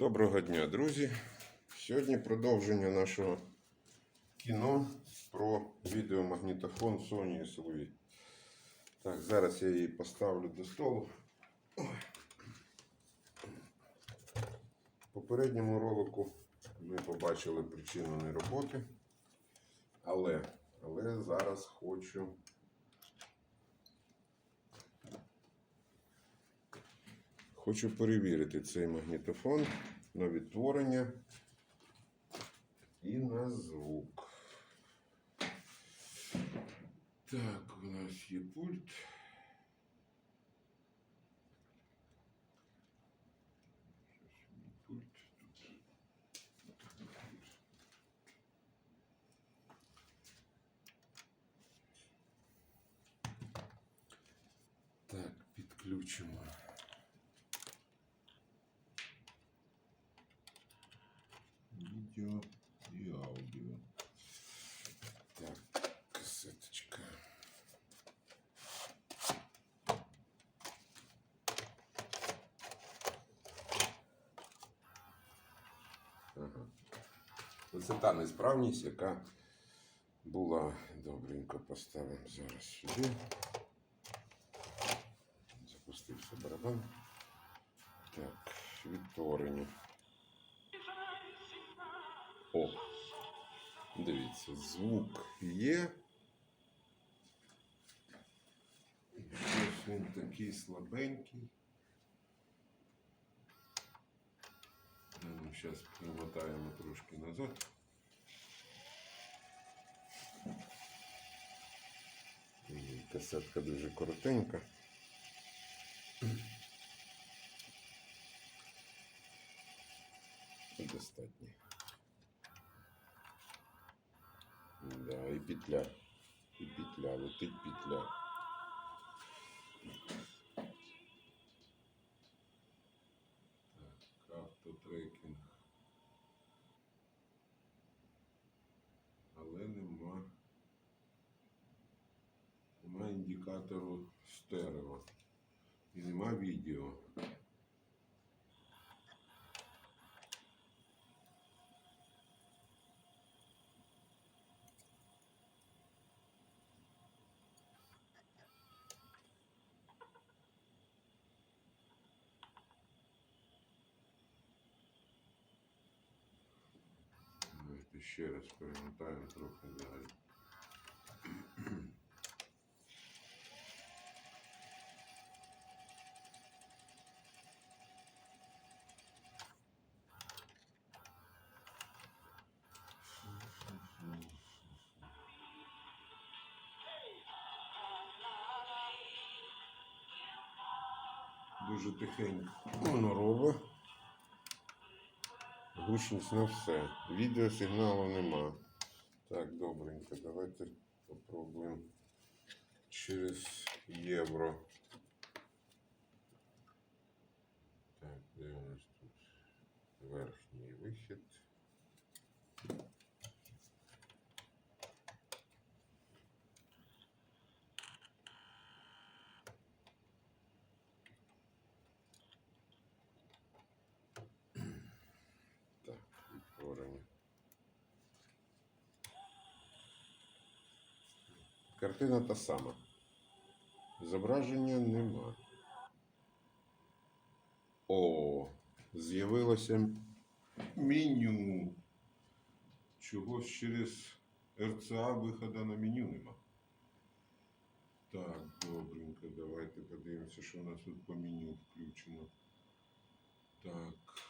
Доброго дня, друзі! Сьогодні продовження нашого кіно про відеомагнітофон Sony SLV. Так, зараз я її поставлю до столу. В попередньому ролику ми побачили причину нероботи, але, але зараз хочу Хочу перевірити цей магнітофон на відтворення і на звук. Так, у нас є пульт. Так, підключимо. Відео і аудіо. Так, касеточка. Ага. Оце та несправність, яка була добренько поставимо зараз сюди. Запустився барабан. Так, відтворення. Дивіться, звук є. Щось він такий слабенький. Зараз примотаємо трошки назад. Касетка дуже коротенька. Достатньо. Да, і петля. І петля, летить петля. Так, автотрекінг. Але нема. Нема індикатору стерео. І нема відео. Давайте ще раз перемотаємо трохи далі. Дуже тихенько воно робить. Гучність на все. Відеосигналу нема. Так, добренько. Давайте попробуємо через євро. Так, де у нас тут верхній вихід? Картина та сама. Зображення нема. О, з'явилося меню. Чогось через РЦА виходу на меню нема. Так, добренько, давайте подивимося, що у нас тут по меню включено. Так.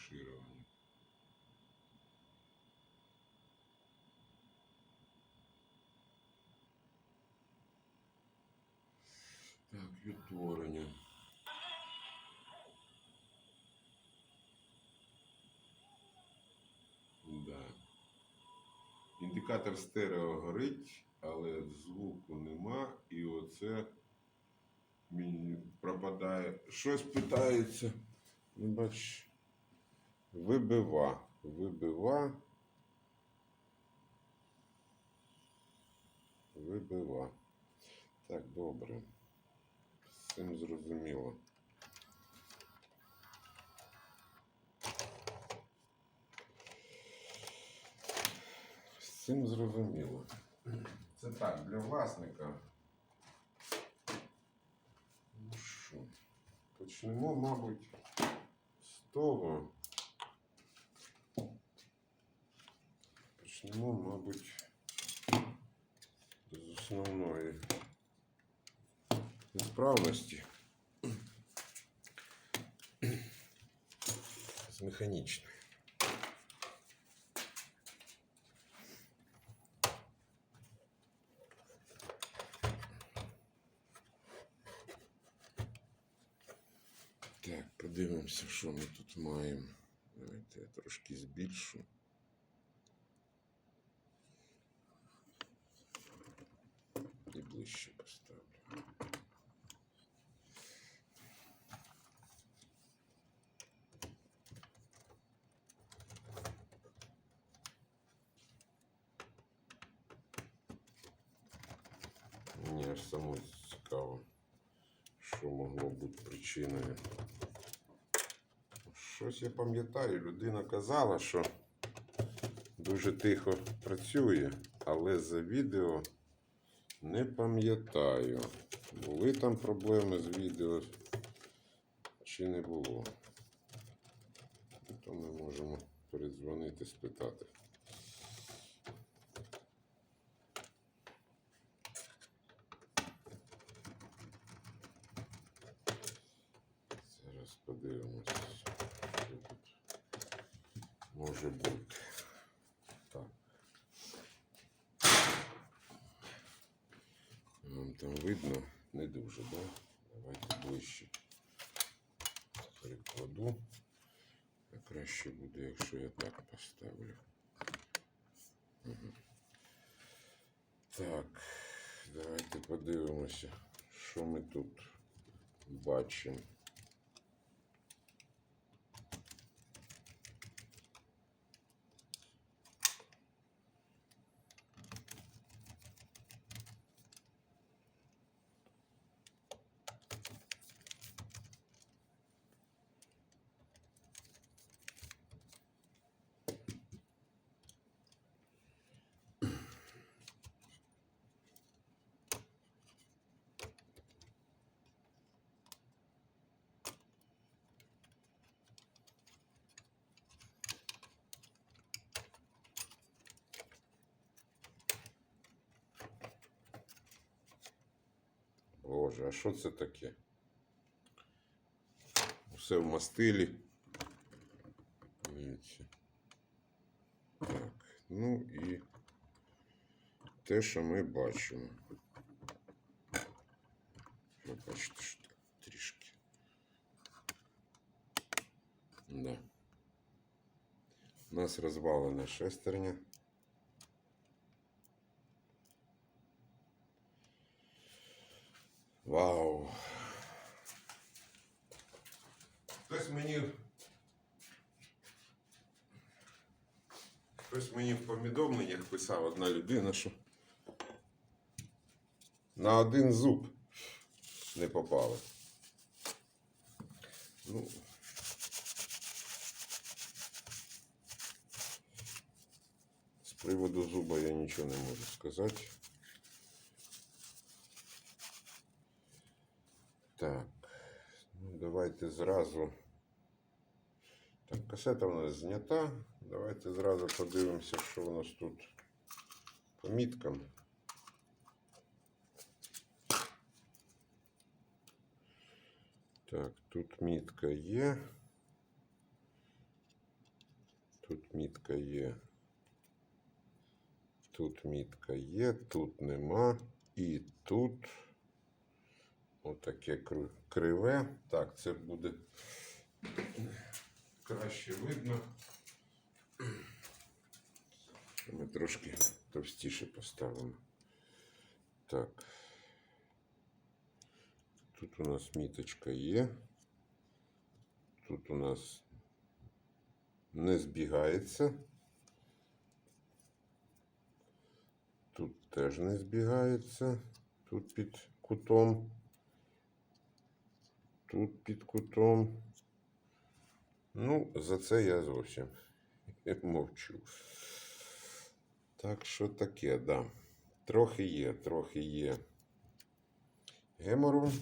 Розширювання. Так, відтворення. Да. Індикатор стерео горить, але звуку нема, і оце мені пропадає. Щось питається. Ну, бач, вибива. Вибива. Вибива. Так, добре. З зрозуміло. Цим зрозуміло. Це так, для власника. Ну що, почнемо, мабуть, з того. Почнемо, мабуть, з основної несправності. З механічної. Так, подивимося, що ми тут маємо. Давайте я трошки збільшу. Ближче поставлю. Мені аж само цікаво, що могло бути причиною. Щось я пам'ятаю, людина казала, що дуже тихо працює, але за відео не пам'ятаю, були там проблеми з відео чи не було. То ми можемо передзвонити, спитати. Зараз подивимося, що тут може бути. Так. Вам там видно не дуже, да? Давайте ближче перекладу. А краще буде, якщо я так поставлю. Угу. Так, давайте подивимося, що ми тут бачимо. Боже, а що це таке? Все в мастилі. Дивіться. Так, ну і те, що ми бачимо. Ви бачите, що так трішки. Да. У нас розвалена шестерня. Хтось мені. Хтось мені в повідомленнях писав одна людина, що на один зуб не попало. Ну. З приводу зуба я нічого не можу сказати. Так, давайте зразу. Так, касета у нас знята. Давайте зразу подивимося, що у нас тут по міткам. Так, тут мітка є. Тут мітка є. Тут мітка є, тут нема. І тут отаке криве. Так, це буде краще видно. Ми трошки товстіше поставимо. Так. Тут у нас міточка є. Тут у нас не збігається. Тут теж не збігається. Тут під кутом. Тут під кутом. Ну, за це я зовсім мовчу. Так що таке, да. Трохи є, трохи є гемору.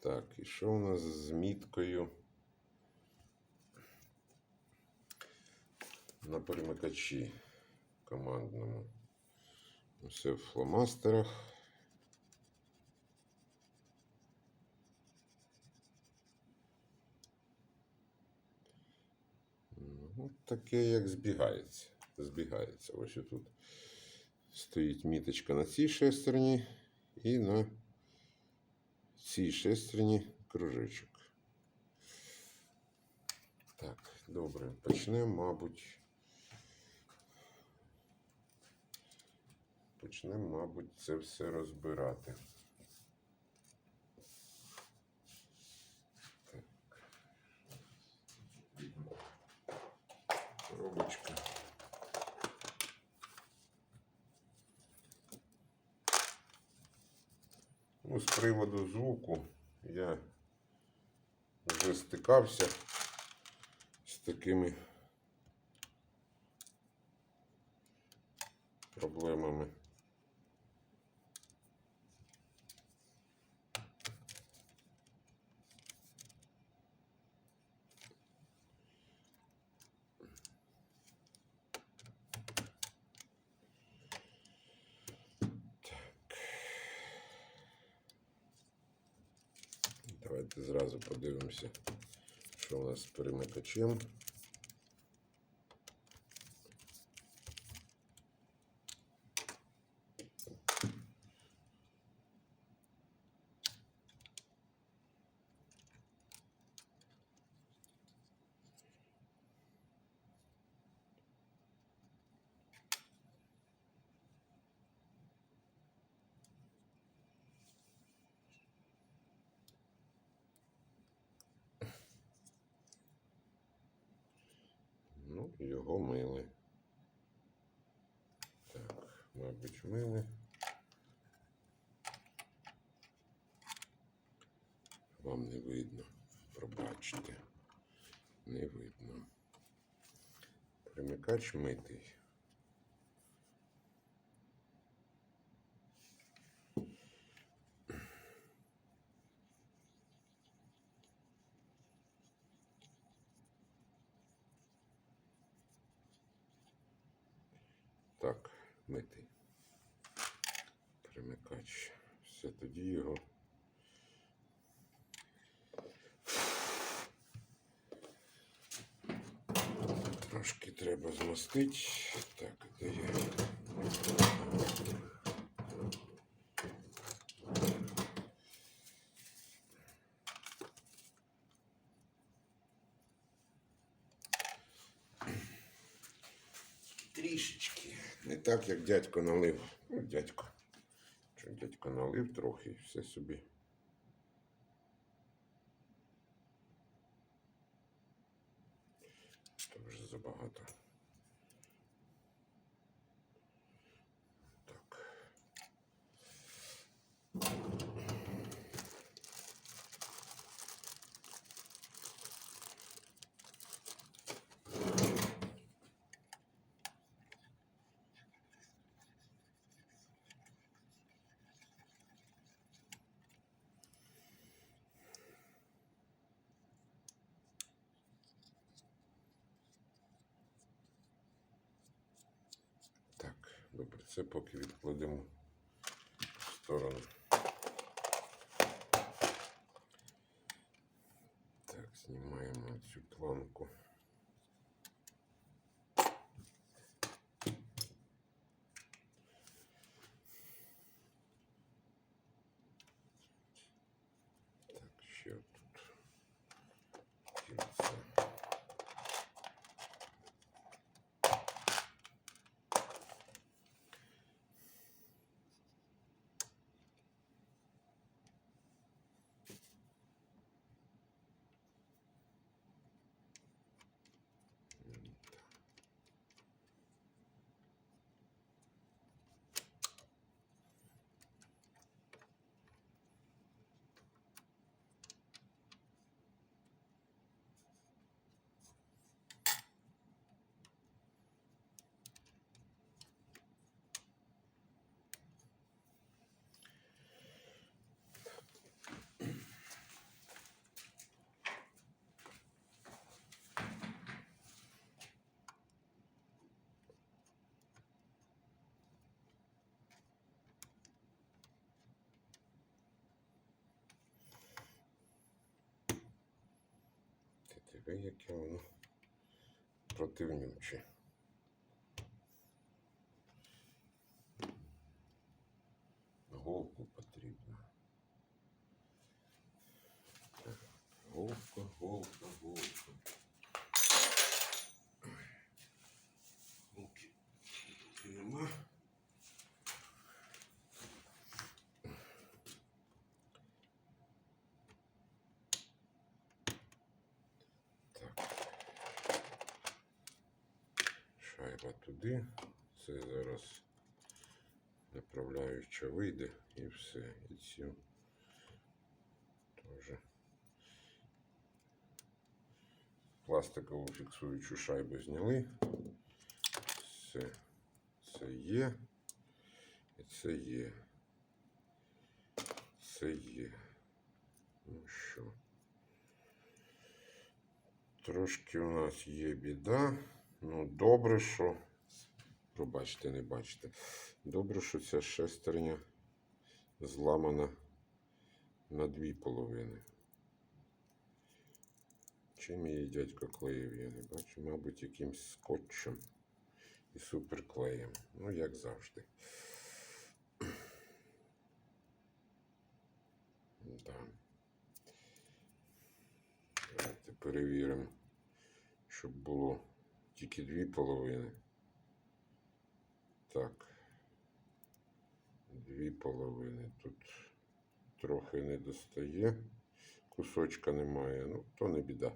Так, і що у нас з міткою? На перемикачі командному. Все в фломастерах. Ну, таке, як збігається. Збігається. Ось тут стоїть міточка на цій шестерні і на цій шестерні кружечок. Так, добре. Почнемо, мабуть. Почнемо, мабуть, це все розбирати. Коробочка. Ну, з приводу звуку я вже стикався з такими проблемами. Давайте зразу подивимося, що у нас з перемикачем. Ну, його мили. Так, мабуть, мили. Вам не видно. Пробачте. Не видно. Примикач митий. Так, митий. Примикач. Все тоді його. Трошки треба змастити. Так, де я? Трішечки. Не так, як дядько налив. Дядько. Що дядько налив трохи все собі. Це вже забагато. Так. Так, добре, це поки відкладемо в сторону. Так. Знімаємо цю планку. Так, ще тут кільце. Диви, яке воно противнюче. Шайба туди. Це зараз направляюча вийде і все. І цю теж пластикову фіксуючу шайбу зняли. Все. Це є. І це є. Це є. Ну що? Трошки у нас є біда. Ну, добре, що. Пробачте, не бачите. Добре, що ця шестерня зламана на дві половини. Чим її дядько клеїв, я не бачу. Мабуть, якимсь скотчем і суперклеєм. Ну, як завжди. Да. Давайте перевіримо, щоб було тільки дві половини. Так. Дві половини. Тут трохи не достає. Кусочка немає. Ну, то не біда.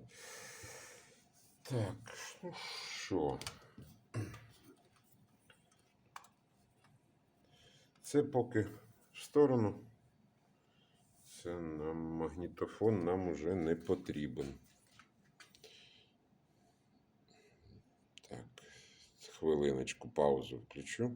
Так, ну що? Це поки в сторону. Це нам магнітофон нам уже не потрібен. Так, хвилиночку паузу включу.